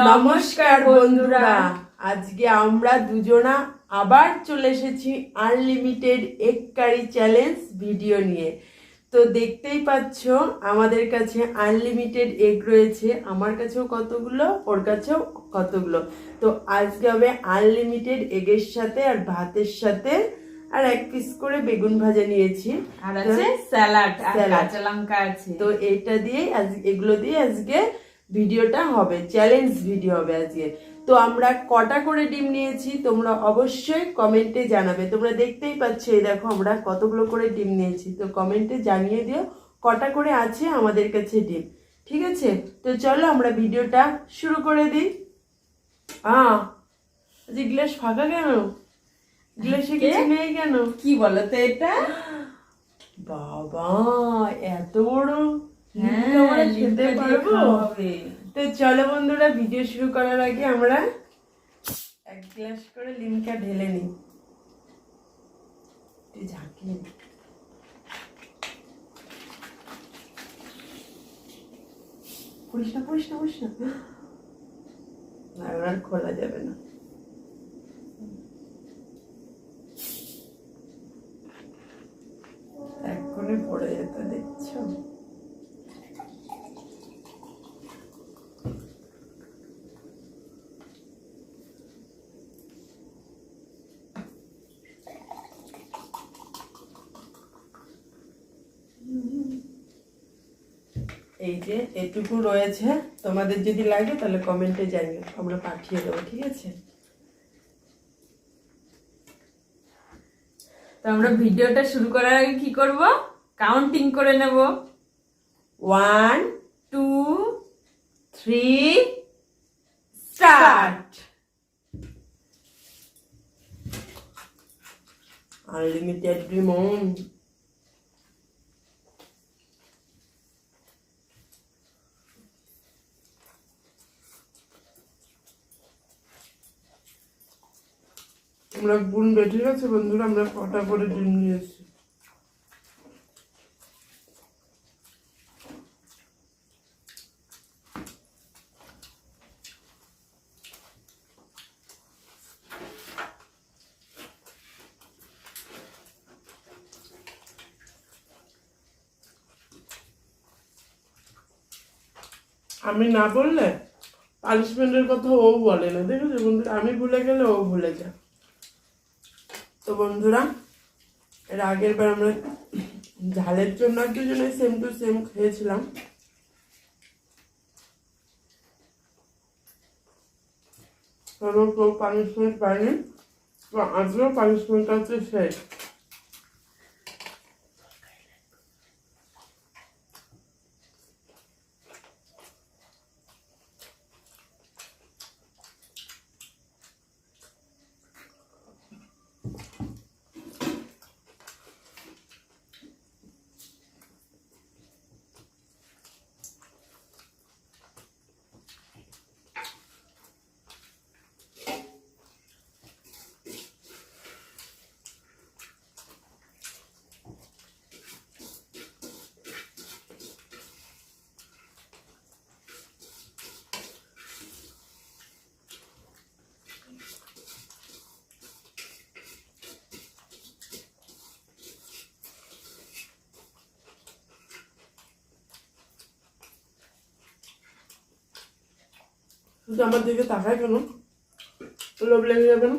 নমস্কার বন্ধুরা। আজকে আমরা দুজনা আবার চলে এসেছি আনলিমিটেড এক কারি চ্যালেঞ্জ ভিডিও নিয়ে। তো দেখতেই পাচ্ছ আমাদের কাছে আনলিমিটেড এগ রয়েছে। আমার কাছেও কতগুলো ওর কাছেও কতগুলো। তো আজকে হবে আনলিমিটেড এগের সাথে আর ভাতের সাথে আর এক পিস করে বেগুন ভাজা নিয়েছি। আর আছে স্যালাড আর কাঁচা লঙ্কা আছে। তো এটা দিয়ে আজ এগুলো দিয়ে আজকে ভিডিওটা হবে চ্যালেঞ্জ ভিডিও হবে আজকে। তো আমরা কটা করে ডিম নিয়েছি তোমরা অবশ্যই কমেন্টে জানাবে। তোমরা দেখতেই পাচ্ছ এই দেখো আমরা কতগুলো করে ডিম নিয়েছি। তো কমেন্টে জানিয়ে দিও কটা করে আছে আমাদের কাছে ডিম। ঠিক আছে? তো চলো আমরা ভিডিওটা শুরু করে দিই। আহ আজ গ্লাস ফাঁকা কেন? গ্লাসে কিছু নেই কেন? কি এটা? বাবা এত বড় হ্যাঁ, আমরা খেতে পারব। তো চলো বন্ধুরা ভিডিও শুরু করার আগে আমরা এক গ্লাস করে লিমকা ঢেলে নিই। ঝাঁকিয়ে না। না না, আর খোলা যাবে না। এক করে পড়ে যেত, দেখছ? এই যে এটুকু রয়েছে, তোমাদের যদি লাগে তাহলে কমেন্টে জানিও, আমরা পাঠিয়ে দেবো, ঠিক আছে? তো আমরা ভিডিওটা শুরু করার আগে কি করব? কাউন্টিং করে নেব। One two three start unlimited Rimon আমরা গুনবে ঠিক আছে বন্ধুরা, আমরা কটা করে ডিম নিয়েছি আমি না বললে পানিশমেন্টের কথা ও বলে না, দেখেছ বন্ধুরা? আমি ভুলে গেলে ও ভুলে যায়। তো বন্ধুরা, এর আগের বার আমরা ঝালের জন্য দুজনে সেম টু সেম খেয়েছিলাম। কারণ কেউ পানিশমেন্ট পায়নি। আজকেও পানিশমেন্ট হচ্ছে শেষ শুধু আমার দিকে তাকায় কেন? লোভ লেগে যাবে না?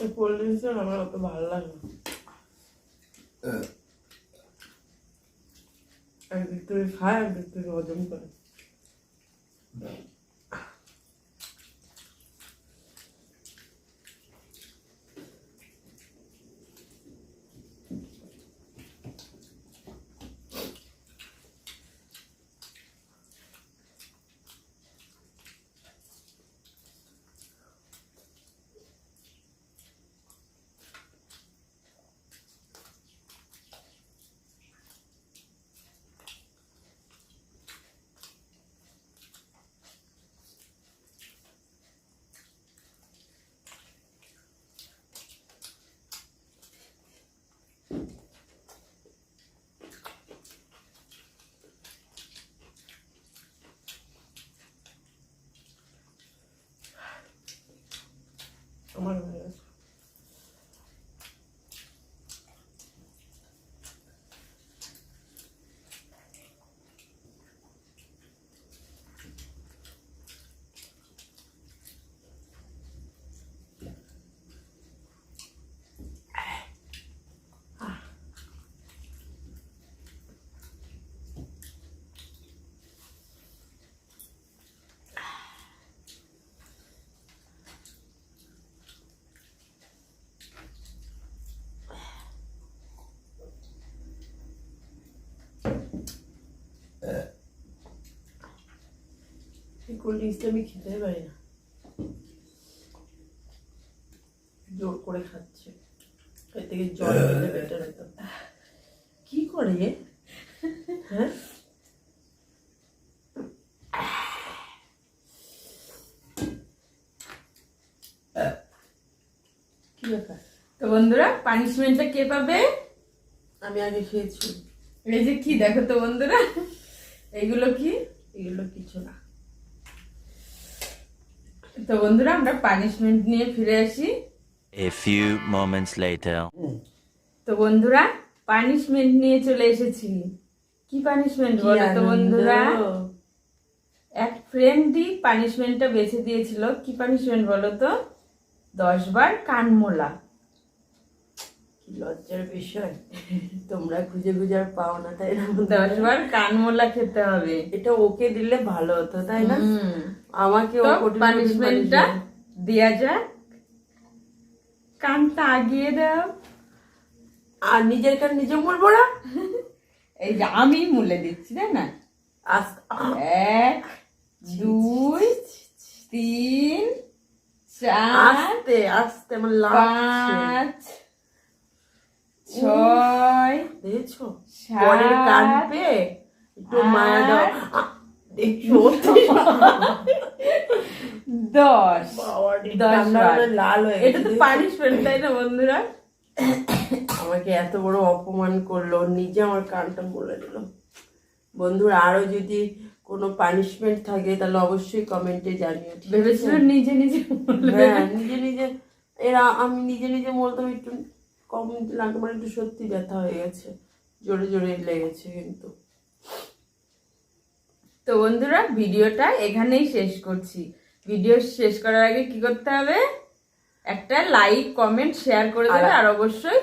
এই কোল্ড ড্রিঙ্কসটা আমার অত ভালো লাগে না একদিক থেকে খায় একদিক থেকে হজম করে আমার এই কোল্ড ড্রিঙ্কসটা আমি খেতে পারি না। জোর করে খাচ্ছে। এর থেকে জল খেলে বেটার হতো। কি করে হ্যাঁ? কি ব্যাপার? তো বন্ধুরা পানিশমেন্টটা কে পাবে? আমি আগে খেয়েছি। এই যে কি দেখো তো বন্ধুরা এগুলো কি? এগুলো কিছু না। তো বন্ধুরা আমরা পানিশমেন্ট নিয়ে ফিরে আসি। A few moments later. তো বন্ধুরা পানিশমেন্ট নিয়ে চলে এসেছি। কি পানিশমেন্ট বলো তো বন্ধুরা? এক ফ্রেন্ডই পানিশমেন্টটা বেছে দিয়েছিল। কি পানিশমেন্ট বলো তো? দশ বার কানমোলা কি লজ্জার বিষয়। তোমরা খুঁজে খুঁজে আর পাও না তাই না দশ বার কানমোলা খেতে হবে। এটা ওকে দিলে ভালো হতো তাই না। আমাকে পানিশমেন্টটা দেয়া যাক। কানটা আগিয়ে দাও। আর নিজের কান নিজে মরবো না? এই যে আমি মুলে দিচ্ছি তাই না? এক দুই তিন চার আস্তে পাঁচ ছয় দেখেছ? সাত, পরের কান পেয়ে একটু মায়া দাও। দেখছ? দশ। লাল হয়ে এটা তো পানিশমেন্ট তাই না বন্ধুরা? আমাকে এত বড় অপমান করল নিজে আমার কানটা বলে দিল বন্ধুরা আরও যদি কোনো পানিশমেন্ট থাকে তাহলে অবশ্যই কমেন্টে জানিও ভেবেছিল নিজে নিজে হ্যাঁ নিজে নিজে এরা আমি নিজে নিজে বলতাম একটু কম লাগে মানে একটু সত্যি ব্যথা হয়ে গেছে জোরে জোরে লেগেছে কিন্তু। তো বন্ধুরা ভিডিওটা এখানেই শেষ করছি। ভিডিও শেষ করার আগে কি করতে হবে? একটা লাইক কমেন্ট শেয়ার করে দেবে আর- অবশ্যই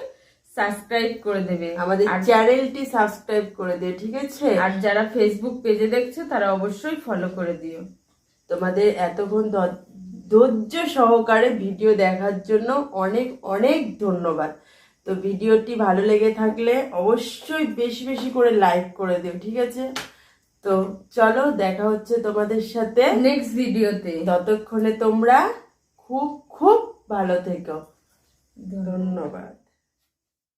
সাবস্ক্রাইব করে দেবে। আমাদের চ্যানেলটি সাবস্ক্রাইব করে দিও ঠিক আছে? আর যারা ফেসবুক পেজে দেখছ তারা অবশ্যই ফলো করে দিও। তোমাদের এতক্ষণ ধৈর্য সহকারে ভিডিও দেখার জন্য অনেক অনেক ধন্যবাদ। তো ভিডিওটি ভালো লেগে থাকলে অবশ্যই বেশি বেশি করে লাইক করে দিও ঠিক আছে? তো চলো দেখা হচ্ছে তোমাদের সাথে। নেক্সট ভিডিওতে ততক্ষণে তোমরা খুব খুব ভালো থেকো। ধন্যবাদ।